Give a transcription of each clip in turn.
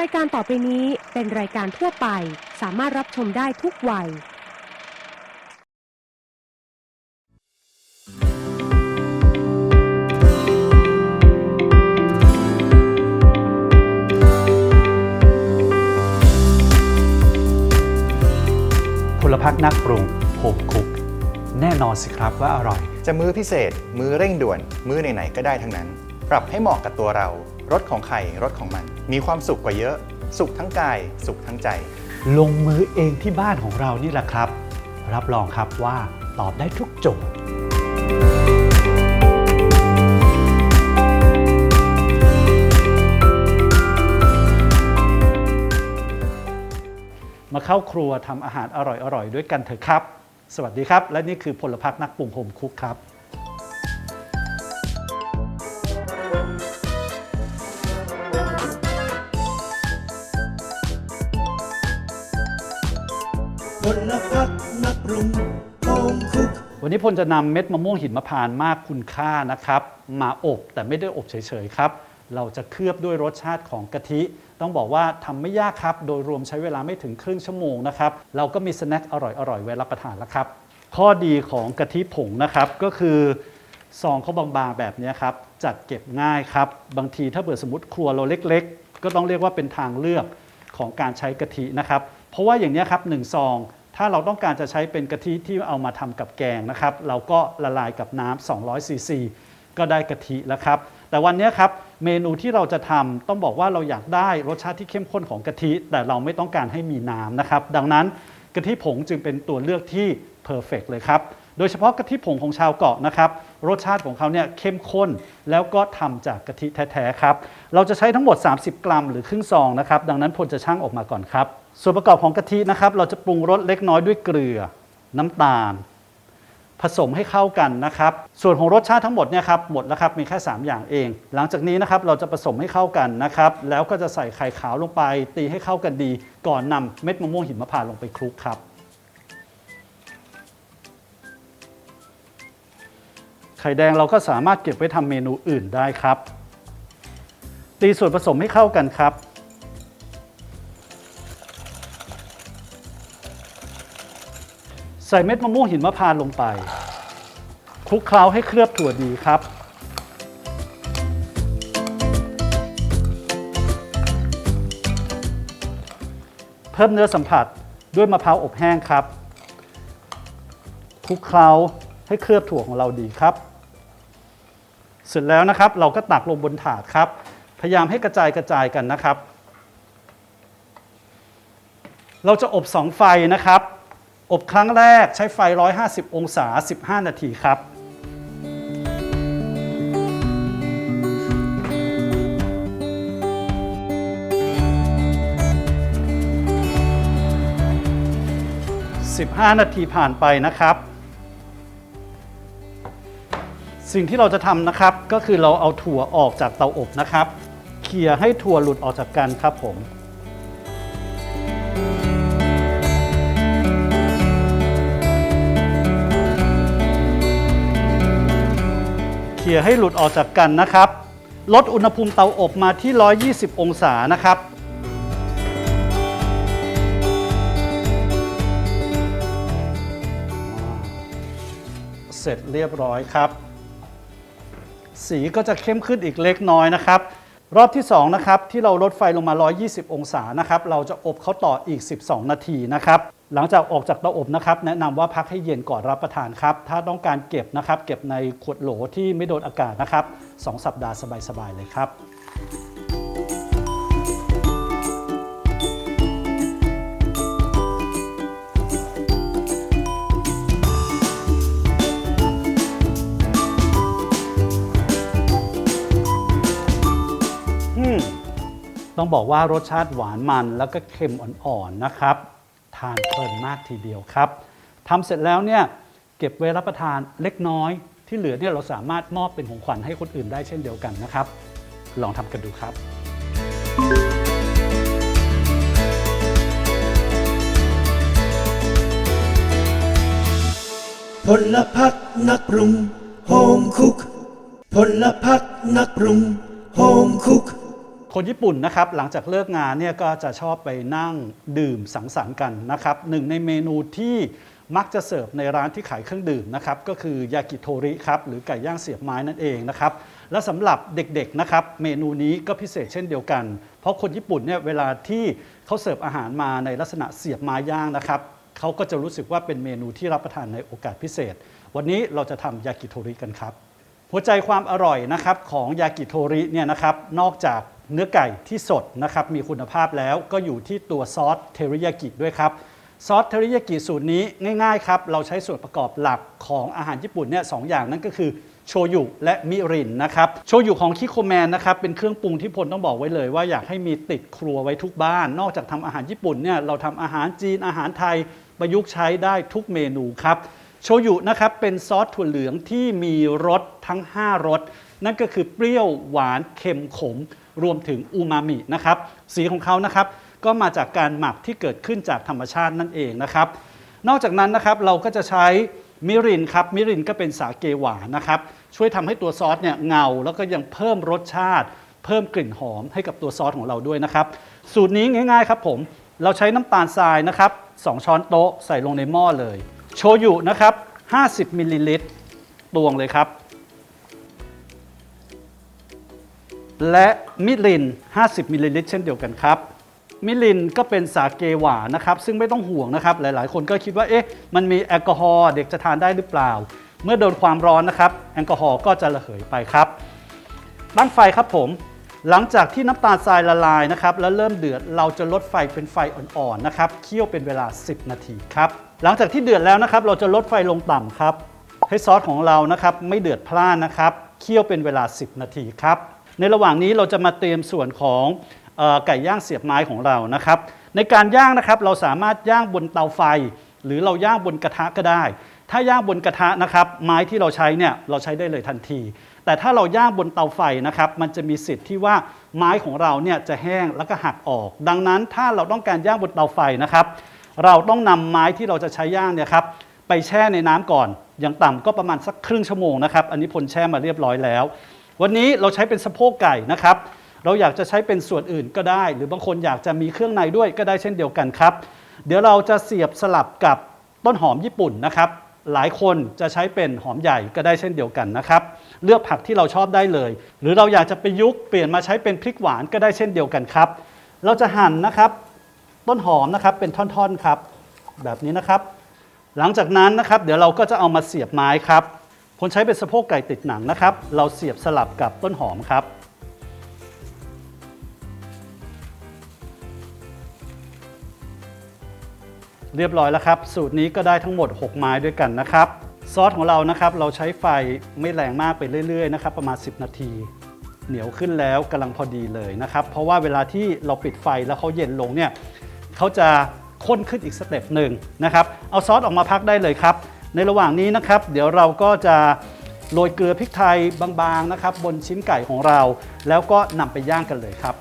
รายการต่อไปนี้เป็นรายการทั่วไป สามารถรับชมได้ทุกวัย พลพักนักปรุงโฮมคุก แน่นอนสิครับว่าอร่อย จะมื้อพิเศษ มื้อเร่งด่วน มื้อไหนๆก็ได้ทั้งนั้น ปรับให้เหมาะกับตัวเรา รสของใครรสของมัน มีความสุขกว่าเยอะ สุขทั้งกาย สุขทั้งใจ ลงมือเองที่บ้านของเรานี่แหละครับ รับรองครับว่าตอบได้ทุกโจทย์มาเข้าครัวทำอาหารอร่อยๆ ด้วยกันเถอะครับ สวัสดีครับ และนี่คือพลพักนักปรุงโฮมคุกครับ กวันนี้พลจะนำเม็ดมะม่วงหินมะพานมากคุณค่านะครับ มาอบแต่ไม่ได้อบเฉยๆครับ เราจะเคลือบด้วยรสชาติของกะทิ ต้องบอกว่าทำไม่ยากครับ โดยรวมใช้เวลาไม่ถึงครึ่งชั่วโมงนะครับ เราก็มีสแน็คอร่อยๆไว้รับประทานแล้วครับ ข้อดีของกะทิผงนะครับก็คือซองเขาบางๆแบบนี้ครับจัดเก็บง่ายครับ บางทีถ้าเกิดสมมติครัวเราเล็ก ๆ ก็ต้องเรียกว่าเป็นทางเลือกของการใช้กะทินะครับ เพราะว่าอย่างนี้ครับหนึ่งซอง ถ้าเราต้องการจะใช้เป็นกะทิที่เอามาทำกับแกงนะครับ เราก็ละลายกับน้ำ200ซีซีก็ได้กะทิแล้วครับ แต่วันนี้ครับเมนูที่เราจะทำต้องบอกว่าเราอยากได้รสชาติที่เข้มข้นของกะทิ แต่เราไม่ต้องการให้มีน้ำนะครับ ดังนั้นกะทิผงจึงเป็นตัวเลือกที่เพอร์เฟกเลยครับ โดยเฉพาะกะทิผงของชาวเกาะนะครับ รสชาติของเขาเนี่ยเข้มข้นแล้วก็ทำจากกะทิแท้ๆครับ เราจะใช้ทั้งหมด 30 กรัมหรือครึ่งซองนะครับ ดังนั้นพลจะชั่งออกมาก่อนครับ ส่วนประกอบของกะทินะครับ เราจะปรุงรสเล็กน้อยด้วยเกลือ น้ำตาล ผสมให้เข้ากันนะครับ ส่วนของรสชาติทั้งหมดเนี่ยครับหมดแล้วครับมีแค่ 3 อย่างเอง หลังจากนี้นะครับเราจะผสมให้เข้ากันนะครับ แล้วก็จะใส่ไข่ขาวลงไป ตีให้เข้ากันดี ก่อนนำเม็ดมะม่วงหิมพานต์ลงไปคลุกครับไข่แดงเราก็สามารถเก็บไว้ทำเมนูอื่นได้ครับ ตีส่วนผสมให้เข้ากันครับ ใส่เม็ดมะม่วงหินมะพร้าวลงไปคลุกเคล้าให้เคลือบถั่วดีครับ เพิ่มเนื้อสัมผัสด้วยมะพร้าวอบแห้งครับคลุกเคล้าให้เคลือบถั่วของเราดีครับ เสร็จแล้วนะครับ เราก็ตักลงบนถาดครับ พยายามให้กระจายกระจายกันนะครับ เราจะอบสองไฟนะครับ อบครั้งแรกใช้ไฟ 150 องศา 15 นาทีครับ 15 นาทีผ่านไปนะครับ สิ่งที่เราจะทำนะครับก็คือเราเอาถั่วออกจากเตาอบนะครับเขี่ยให้ถั่วหลุดออกจากกันครับผม เขี่ยให้หลุดออกจากกันนะครับ ลดอุณหภูมิเตาอบมาที่ 120 องศานะครับ เสร็จเรียบร้อยครับ สีก็จะเข้มขึ้นอีกเล็กน้อยนะครับ รอบที่ 2 นะครับ ที่เราลดไฟลงมา 120 องศานะครับ เราจะอบเขาต่ออีก 12 นาทีนะครับ หลังจากออกจากเตาอบนะครับ แนะนำว่าพักให้เย็นก่อนรับประทานครับ ถ้าต้องการเก็บนะครับ เก็บในขวดโหลที่ไม่โดนอากาศนะครับ 2 สัปดาห์สบาย ๆ เลยครับต้องบอกว่ารสชาติหวานมันแล้วก็เค็มอ่อนๆนะครับ ทานเพลินมากทีเดียวครับทำเสร็จแล้วเนี่ยเก็บไว้รับประทานเล็กน้อย ที่เหลือเนี่ยเราสามารถมอบเป็นของขวัญให้คนอื่นได้เช่นเดียวกันนะครับ ลองทำกันดูครับพลพักนักปรุงโฮมคุกพลพักนักปรุงโฮมคุก คนญี่ปุ่นนะครับหลังจากเลิกงานเนี่ยก็จะชอบไปนั่งดื่มสังสรรค์กันนะครับหนึ่งในเมนูที่มักจะเสิร์ฟในร้านที่ขายเครื่องดื่มนะครับก็คือยากิโทริครับหรือไก่ย่างเสียบไม้นั่นเองนะครับและสำหรับเด็กๆนะครับเมนูนี้ก็พิเศษเช่นเดียวกัน เพราะคนญี่ปุ่นเนี่ยเวลาที่เขาเสิร์ฟอาหารมาในลักษณะเสียบไม้ย่างนะครับเขาก็จะรู้สึกว่าเป็นเมนูที่รับประทานในโอกาสพิเศษ วันนี้เราจะทำยากิโทริกันครับ หัวใจความอร่อยนะครับของยากิโทริเนี่ยนะครับนอกจาก เนื้อไก่ที่สดนะครับมีคุณภาพแล้วก็อยู่ที่ตัวซอสเทริยากิด้วยครับซอสเทริยากิสูตรนี้ง่ายๆครับเราใช้ส่วนประกอบหลักของอาหารญี่ปุ่นเนี่ยสองอย่างนั่นก็คือโชยุและมิรินนะครับโชยุของคิโคแมนนะครับเป็นเครื่องปรุงที่พลต้องบอกไว้เลย ว่าอยากให้มีติดครัวไว้ทุกบ้าน นอกจากทำอาหารญี่ปุ่นเนี่ยเราทำอาหารจีนอาหารไทยประยุกต์ใช้ได้ทุกเมนูครับโชยุนะครับเป็นซอสถั่วเหลืองที่มีรสทั้ง 5รสนั่นก็คือเปรี้ยวหวานเค็มขม รวมถึงอูมามินะครับสีของเขานะครับก็มาจากการหมักที่เกิดขึ้นจากธรรมชาตินั่นเองนะครับนอกจากนั้นนะครับเราก็จะใช้มิรินครับมิรินก็เป็นสาเกหวานนะครับช่วยทำให้ตัวซอสเนี่ยเงา แล้วก็ยังเพิ่มรสชาติ เพิ่มกลิ่นหอมให้กับตัวซอสของเราด้วยนะครับสูตรนี้ง่ายๆครับผมเราใช้น้ำตาลทรายนะครับ2ช้อนโต๊ะใส่ลงในหม้อเลย โชยุนะครับ50มิลลิลิตรตวงเลยครับ และมิริน 50 มิลลิลิตรเช่นเดียวกันครับมิรินก็เป็นสาเกหวานนะครับ ซึ่งไม่ต้องห่วงนะครับ หลายๆ คนก็คิดว่า เอ๊ะ มันมีแอลกอฮอล์เด็กจะทานได้หรือเปล่า เมื่อโดนความร้อนนะครับ แอลกอฮอล์ก็จะระเหยไปครับ ตั้งไฟครับผม หลังจากที่น้ำตาลทรายละลายนะครับ แล้วเริ่มเดือด เราจะลดไฟเป็นไฟอ่อนๆนะครับ เคี่ยวเป็นเวลา 10 นาทีครับ หลังจากที่เดือดแล้วนะครับ เราจะลดไฟลงต่ำครับ ให้ซอสของเรานะครับไม่เดือดพล่านนะครับ เคี่ยวเป็นเวลา 10 นาทีครับ ในระหว่างนี้เราจะมาเตรียมส่วนของอไก่ย่างเสียบไม้ของเรานะครับ ในการย่างนะครับเราสามารถย่างบนเตาไฟ หรือเราย่างบนกระทะก็ได้ ถ้าย่างบนกระทะนะครับไม้ที่เราใช้เนี่ยเราใช้ได้เลยทันที แต่ถ้าเราย่างบนเตาไฟนะครับมันจะมีสิทธิ์ที่ว่าไม้ของเราเนี่ยจะแห้งแล้วก็หักออก ดังนั้นถ้าเราต้องการย่างบนเตาไฟนะครับเราต้องนำไม้ที่เราจะใช้ย่างเนี่ยครับไปแช่ในน้ำก่อนอย่างต่ำก็ประมาณสักครึ่งชั่วโมงนะครับอันนี้พลแช่มาเรียบร้อยแล้ว วันนี้เราใช้เป็นสะโพกไก่นะครับ เราอยากจะใช้เป็นส่วนอื่นก็ได้ หรือบางคนอยากจะมีเครื่องในด้วยก็ได้เช่นเดียวกันครับ เดี๋ยวเราจะเสียบสลับกับต้นหอมญี่ปุ่นนะครับ หลายคนจะใช้เป็นหอมใหญ่ก็ได้เช่นเดียวกันนะครับ เลือกผักที่เราชอบได้เลย หรือเราอยากจะไปยุกต์เปลี่ยนมาใช้เป็นพริกหวานก็ได้เช่นเดียวกันครับ เราจะหั่นนะครับ ต้นหอมนะครับเป็นท่อนๆครับ แบบนี้นะครับ หลังจากนั้นนะครับ เดี๋ยวเราก็จะเอามาเสียบไม้ครับ คนใช้เป็นสะโพกไก่ติดหนังนะครับ เราเสียบสลับกับต้นหอมครับ เรียบร้อยแล้วครับ สูตรนี้ก็ได้ทั้งหมด 6 ไม้ด้วยกันนะครับ ซอสของเรานะครับ เราใช้ไฟไม่แรงมากไปเรื่อยๆนะครับ ประมาณ 10 นาที เหนียวขึ้นแล้วกำลังพอดีเลยนะครับ เพราะว่าเวลาที่เราปิดไฟแล้วเขาเย็นลงเนี่ยเขาจะข้นขึ้นอีกสเต็ปหนึ่งนะครับ เอาซอสออกมาพักได้เลยครับ ในระหว่างนี้นะครับ เดี๋ยวเราก็จะโรยเกลือพริกไทยบางๆนะครับ บนชิ้นไก่ของเรา แล้วก็นำไปย่างกันเลยครับ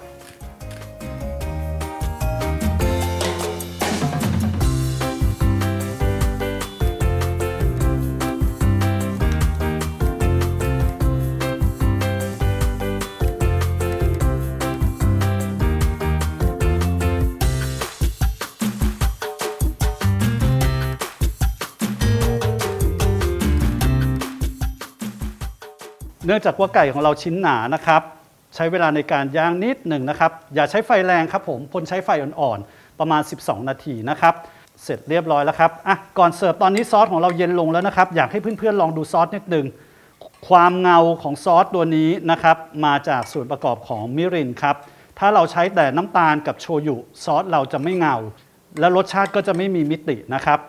เนื่องจากว่าไก่ของเราชิ้นหนานะครับ ใช้เวลาในการย่างนิดหนึ่งนะครับ อย่าใช้ไฟแรงครับผมพลใช้ไฟอ่อนๆประมาณ 12 นาทีนะครับ เสร็จเรียบร้อยแล้วครับอะก่อนเสิร์ฟตอนนี้ซอสของเราเย็นลงแล้วนะครับ อยากให้เพื่อนๆลองดูซอสนิดหนึ่งความเงาของซอสตัวนี้นะครับ มาจากส่วนประกอบของมิรินครับถ้าเราใช้แต่น้ำตาลกับโชยุซอสเราจะไม่เงา และรสชาติก็จะไม่มีมิตินะครับ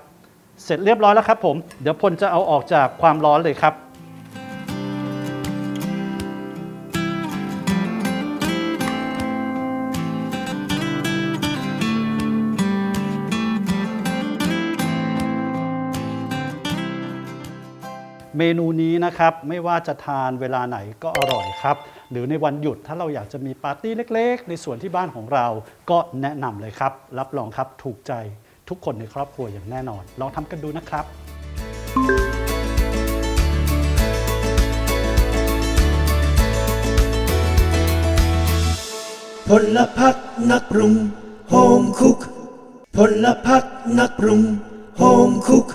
เสร็จเรียบร้อยแล้วครับผม เดี๋ยวพลจะเอาออกจากความร้อนเลยครับ เมนูนี้นะครับไม่ว่าจะทานเวลาไหนก็อร่อยครับ หรือในวันหยุดถ้าเราอยากจะมีปาร์ตี้เล็กๆ ในส่วนที่บ้านของเราก็แนะนำเลยครับ รับรองครับถูกใจทุกคนในครอบครัวอย่างแน่นอน ลองทำกันดูนะครับ พลพักนักปรุงโฮมคุก พลพักนักปรุงโฮมคุก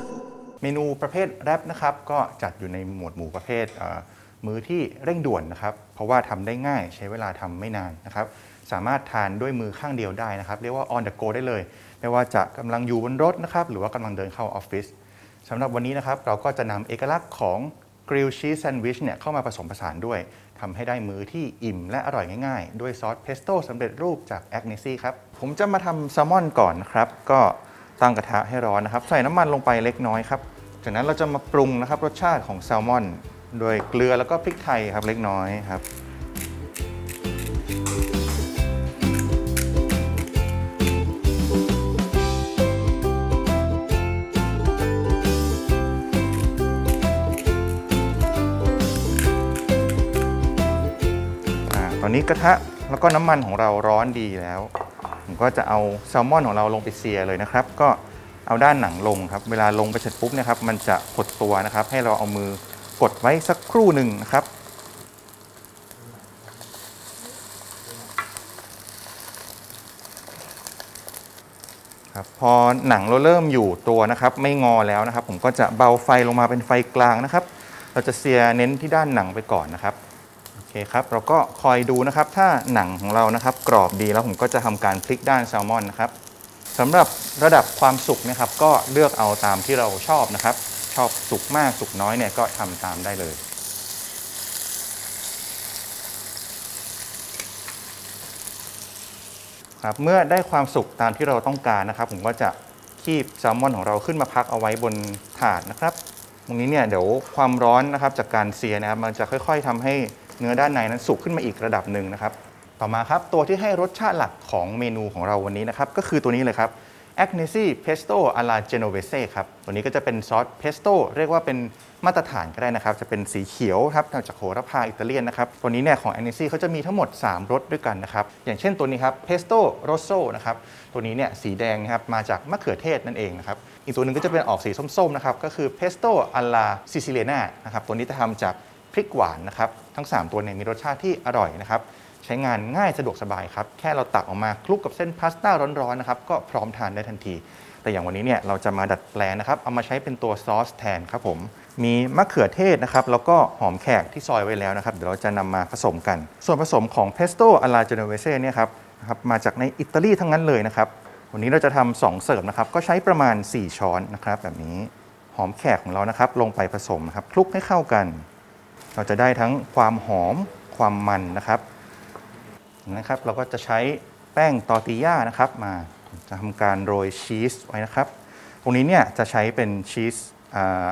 เมนูประเภทแรปนะครับก็จัดอยู่ในหมวดหมู่ประเภทมื้อที่เร่งด่วนนะครับ เพราะว่าทำได้ง่ายใช้เวลาทำไม่นานนะครับ สามารถทานด้วยมือข้างเดียวได้นะครับ เรียกว่า on the go ได้เลย ไม่ว่าจะกำลังอยู่บนรถนะครับ หรือว่ากำลังเดินเข้าออฟฟิศสำหรับวันนี้นะครับ เราก็จะนำเอกลักษณ์ของกริลชีสแซนด์วิชเนี่ยเข้ามาผสมผสานด้วยทำให้ได้มื้อที่อิ่มและอร่อยง่ายๆ ด้วยซอสเพสโต้สำเร็จรูปจากแอ g เนซี่ครับ ผมจะมาทำแซลมอนก่อนนะครับ ก็ ตั้งกระทะให้ร้อนนะครับ ใส่น้ำมันลงไปเล็กน้อยครับ จากนั้นเราจะมาปรุงนะครับรสชาติของแซลมอน โดยเกลือแล้วก็พริกไทยครับเล็กน้อยครับตอนนี้กระทะแล้วก็น้ำมันของเราร้อนดีแล้ว ก็จะเอาแซลมอนของเราลงไปเซียเลยนะครับ ก็เอาด้านหนังลงครับ เวลาลงไปเสร็จปุ๊บนะครับ มันจะหดตัวนะครับ ให้เราเอามือกดไว้สักครู่หนึ่งนะครับ ครับ พอหนังเราเริ่มอยู่ตัวนะครับ ไม่งอแล้วนะครับ ผมก็จะเบาไฟลงมาเป็นไฟกลางนะครับ เราจะเซียเน้นที่ด้านหนังไปก่อนนะครับ คครับเราก็คอยดูนะครับถ้าหนังของเรานะครับ กรอบดีแล้วผมก็จะทำการพลิกด้านแซลมอนนะครับสำหรับระดับความสุกนะครับ ก็เลือกเอาตามที่เราชอบนะครับ ชอบสุกมากสุกน้อยเนี่ยก็ทำตามได้เลยครับเมื่อได้ความสุกตามที่เราต้องการนะครับ ผมก็จะคีบแซลมอนของเราขึ้นมาพักเอาไว้บนถาดนะครับตรงนี้เนี่ยเดี๋ยวความร้อนนะครับจากการเซียนะครับ มันจะค่อย ๆทำให้ เนื้อด้านในนั้นสุกขึ้นมาอีกระดับหนึ่งนะครับต่อมาครับตัวที่ให้รสชาติหลักของเมนูของเราวันนี้นะครับก็คือตัวนี้เลยครับ a g n e s i Pesto alla Genovese ครับ ตัวนี้ก็จะเป็นซอสเพสโต้เรียกว่าเป็นมาตรฐานก็ได้นะครับ จะเป็นสีเขียวครับทำจากโหระพาอิตาเลียนนะครับ ตัวนี้เนี่ยของ a g n e s i เขาจะมีทั้งหมด 3รสด้วยกันนะครับ อย่างเช่นตัวนี้ครับ Pesto Rosso นะครับ ตัวนี้เนี่ยสีแดงนะครับมาจากมะเขือเทศนั่นเองนะครับ อีกตัวหนึ่งก็จะเป็นออกสีส้มๆนะครับ ก็คือ Pesto alla Siciliana นะครับ ตัวนี้จะทำจาก พริกหวานนะครับ ทั้ง 3 ตัวเนี่ยมีรสชาติที่อร่อยนะครับ ใช้งานง่ายสะดวกสบายครับ แค่เราตักออกมาคลุกกับเส้นพาสต้าร้อนๆนะครับ ก็พร้อมทานได้ทันที แต่อย่างวันนี้เนี่ยเราจะมาดัดแปลงนะครับ เอามาใช้เป็นตัวซอสแทนครับผม มีมะเขือเทศนะครับ แล้วก็หอมแขกที่ซอยไว้แล้วนะครับ เดี๋ยวเราจะนำมาผสมกัน ส่วนผสมของเพสโต้อลาเจโนเวเซ่เนี่ยครับครับ มาจากในอิตาลีทั้งนั้นเลยนะครับ วันนี้เราจะทำสองเสิร์ฟนะครับ ก็ใช้ประมาณ 4 ช้อนนะครับ แบบนี้ หอมแขกของเรานะครับ ลงไปผสมนะครับ คลุกให้เข้ากัน เราจะได้ทั้งความหอมความมันนะครับนะครับ เราก็จะใช้แป้งตอติญ่านะครับ มาจะทำการโรยชีสไว้นะครับ ตรงนี้เนี่ยจะใช้เป็นชีส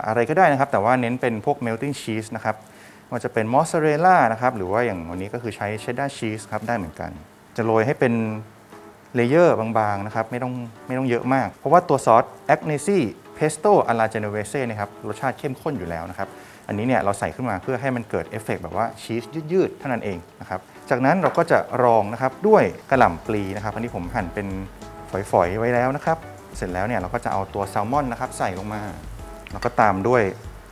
อะไรก็ได้นะครับ แต่ว่าเน้นเป็นพวก melting cheese นะครับว่าจะเป็นมอสซาเรลล่านะครับ หรือว่าอย่างวันนี้ก็คือใช้เชดดาร์ชีสครับได้เหมือนกัน จะโรยให้เป็นเลเยอร์บางๆนะครับไม่ต้องไม่ต้องเยอะมาก เพราะว่าตัวซอส a g n e s i Pesto alla Genovese เซ่นะครับรสชาติเข้มข้นอยู่แล้วนะครับ อันนี้เนี่ยเราใส่ขึ้นมาเพื่อให้มันเกิดเอฟเฟกต์แบบว่าชีสยืดๆเท่านั้นเองนะครับจากนั้นเราก็จะรองนะครับด้วยกระหล่ำปลีนะครับอันนี้ผมหั่นเป็นฝอยๆไว้แล้วนะครับ เสร็จแล้วเนี่ยเราก็จะเอาตัวแซลมอนนะครับใส่ลงมาแล้วก็ตามด้วย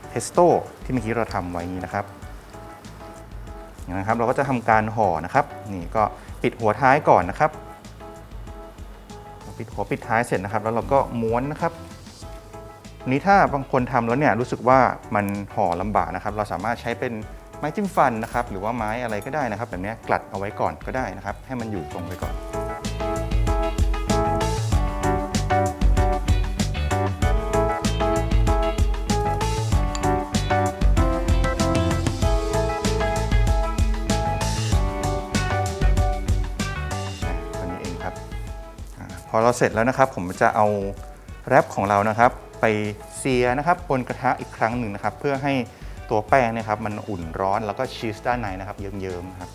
เพสโต้ที่เมื่อกี้เราทำไว้นี้นะครับนะครับเราก็จะทำการห่อนะครับ นี่ก็ปิดหัวท้ายก่อนนะครับ ปิดหัวปิดท้ายเสร็จนะครับ แล้วเราก็ม้วนนะครับ นี้ถ้าบางคนทำแล้วเนี่ยรู้สึกว่ามันห่อลำบากนะครับ เราสามารถใช้เป็นไม้จิ้มฟันนะครับ หรือว่าไม้อะไรก็ได้นะครับ แบบนี้กลัดเอาไว้ก่อนก็ได้นะครับ ให้มันอยู่ตรงไปก่อนนี้เองครับพอเราเสร็จแล้วนะครับ ผมจะเอาแรปของเรานะครับ ไปเซียนะครับบนกระทะอีกครั้งหนึ่งนะครับ เพื่อให้ตัวแป้งเนะครับมันอุ่นร้อนแล้วก็ชีสด้านในนะครับเยิ้มๆครับ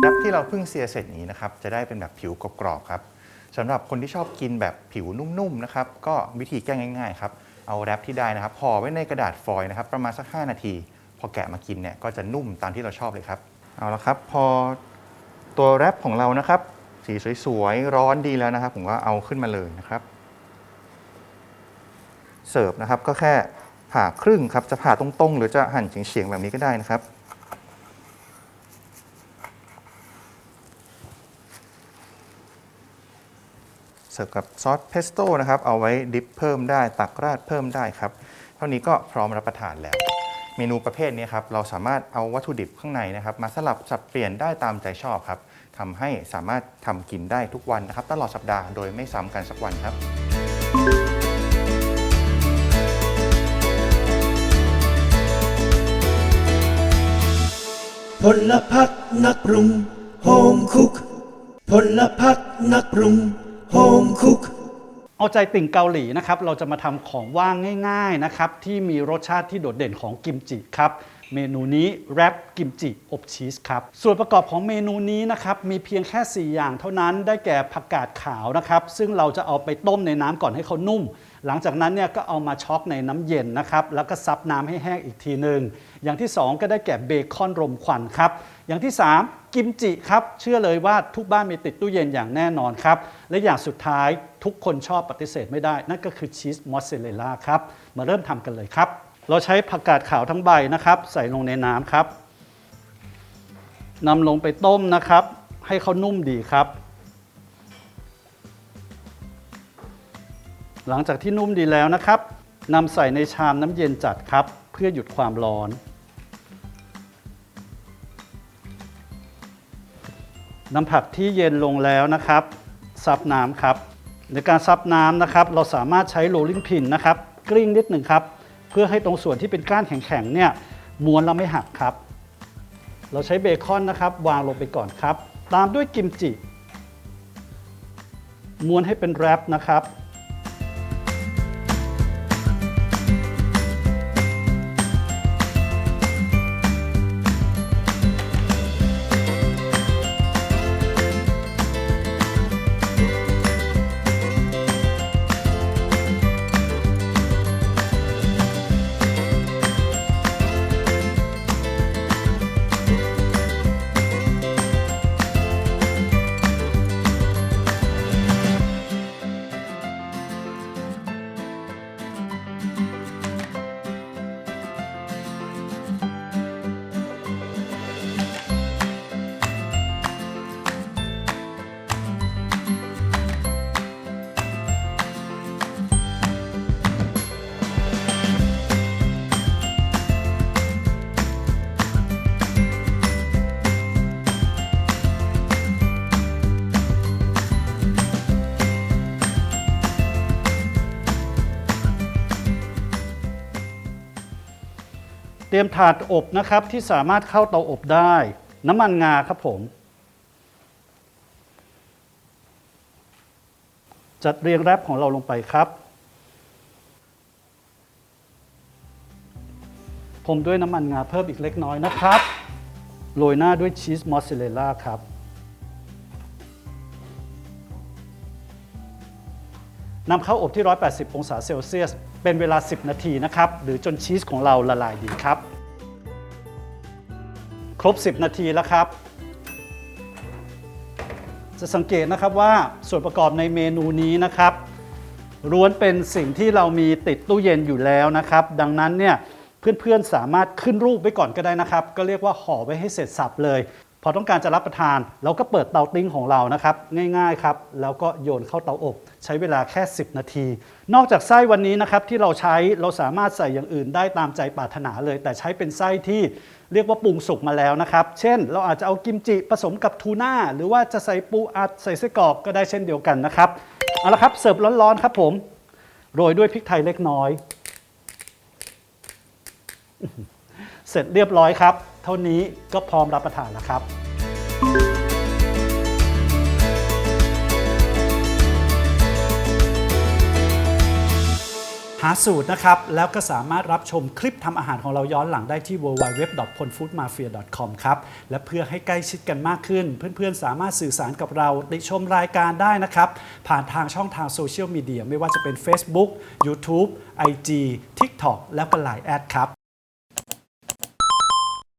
แรปที่เราเพิ่งเซียเสร็จนี้นะครับจะได้เป็นแบบผิวกรอบๆครับสำหรับคนที่ชอบกินแบบผิวนุ่มๆนะครับก็วิธีแก้ง่ายๆครับเอาแรปที่ได้นะครับห่อไว้ในกระดาษฟอยล์นะครับประมาณสัก 5 นาที พอแกะมากินเนี่ยก็จะนุ่มตามที่เราชอบเลยครับเอาละครับ พอตัวแรปของเรานะครับ สีสวยๆ ร้อนดีแล้วนะครับ ผมก็เอาขึ้นมาเลยนะครับ เสิร์ฟนะครับก็แค่ผ่าครึ่งครับ จะผ่าตรงๆ หรือจะหั่นเฉียงๆ แบบนี้ก็ได้นะครับ เสิร์ฟกับซอสเพสโต้นะครับ เอาไว้ดิปเพิ่มได้ตักราดเพิ่มได้ครับ เท่านี้ก็พร้อมรับประทานแล้ว เมนูประเภทนี้ครับ เราสามารถเอาวัตถุดิบข้างในนะครับ มาสลับสับเปลี่ยนได้ตามใจชอบครับ ทำให้สามารถทำกินได้ทุกวันนะครับ ตลอดสัปดาห์โดยไม่ซ้ำกันสักวันครับพลพักนักปรุงโฮมคุกพลพักนักปรุงโฮมคุกเอาใจติ่งเกาหลีนะครับ เราจะมาทำของว่างง่าย ๆนะครับ ที่มีรสชาติที่โดดเด่นของกิมจิครับ เมนูนี้แรปกิมจิอบชีสครับ ส่วนประกอบของเมนูนี้นะครับมีเพียงแค่ 4 อย่างเท่านั้นได้แก่ผักกาดขาวนะครับซึ่งเราจะเอาไปต้มในน้ำก่อนให้เขานุ่ม หลังจากนั้นเนี่ยก็เอามาช็อกในน้ำเย็นนะครับแล้วก็ซับน้ำให้แห้งอีกทีหนึ่งอย่างที่ 2 ก็ได้แก่เบคอนรมควันครับอย่างที่ 3 กิมจิครับเชื่อเลยว่าทุกบ้านมีติดตู้เย็นอย่างแน่นอนครับและอย่างสุดท้ายทุกคนชอบปฏิเสธไม่ได้ นั่นก็คือชีสมอสซาเรลล่าครับมาเริ่มทำกันเลยครับ เราใช้ผักกาดขาวทั้งใบนะครับ ใส่ลงในน้ำครับนำลงไปต้มนะครับ ให้เขานุ่มดีครับ หลังจากที่นุ่มดีแล้วนะครับนำใส่ในชามน้ำเย็นจัดครับ เพื่อหยุดความร้อนนำผักที่เย็นลงแล้วนะครับ ซับน้ำครับ ในการซับน้ำนะครับ เราสามารถใช้โรลลิ่งพินนะครับ กลิ้งนิดหนึ่งครับ เพื่อให้ตรงส่วนที่เป็นก้านแข็งๆเนี่ยม้วนแล้วไม่หักครับ เราใช้เบคอนนะครับ วางลงไปก่อนครับ ตามด้วยกิมจิ ม้วนให้เป็นแรปนะครับ เตรียมถาดอบนะครับที่สามารถเข้าเตาอบได้ น้ำมันงาครับผม จัดเรียงแรปของเราลงไปครับผมด้วยน้ำมันงาเพิ่มอีกเล็กน้อยนะครับ โรยหน้าด้วยชีสมอสซาเรลล่าครับ นำเข้าอบที่ 180 องศาเซลเซียส เป็นเวลา 10 นาทีนะครับ หรือจนชีสของเราละลายดีครับ ครบ 10 นาทีแล้วครับ จะสังเกตนะครับว่าส่วนประกอบในเมนูนี้นะครับล้วนเป็นสิ่งที่เรามีติดตู้เย็นอยู่แล้วนะครับ ดังนั้นเนี่ยเพื่อนๆสามารถขึ้นรูปไว้ก่อนก็ได้นะครับ ก็เรียกว่าห่อไว้ให้เสร็จสับเลย พอต้องการจะรับประทาน เราก็เปิดเตาติ้งของเรานะครับ ง่ายๆครับ แล้วก็โยนเข้าเตาอบ ใช้เวลาแค่ 10 นาที นอกจากไส้วันนี้นะครับที่เราใช้เราสามารถใส่อย่างอื่นได้ตามใจปรารถนาเลย แต่ใช้เป็นไส้ที่เรียกว่าปรุงสุกมาแล้วนะครับ เช่น เราอาจจะเอากิมจิผสมกับทูน่าหรือว่าจะใส่ปูอัดใส่ไส้กรอกก็ได้เช่นเดียวกันนะครับเอาละครับเสิร์ฟร้อนๆครับผมโรยด้วยพริกไทยเล็กน้อย เสร็จเรียบร้อยครับ เท่านี้ก็พร้อมรับประทานแล้วครับหาสูตรนะครับ แล้วก็สามารถรับชมคลิปทำอาหารของเราย้อนหลังได้ที่ www.ponfoodmafia.com ครับ และเพื่อให้ใกล้ชิดกันมากขึ้น เพื่อนๆ สามารถสื่อสารกับเราติชมรายการได้นะครับ ผ่านทางช่องทางโซเชียลมีเดียไม่ว่าจะเป็น Facebook YouTube IG TikTok แล้วก็ Line แอดครับ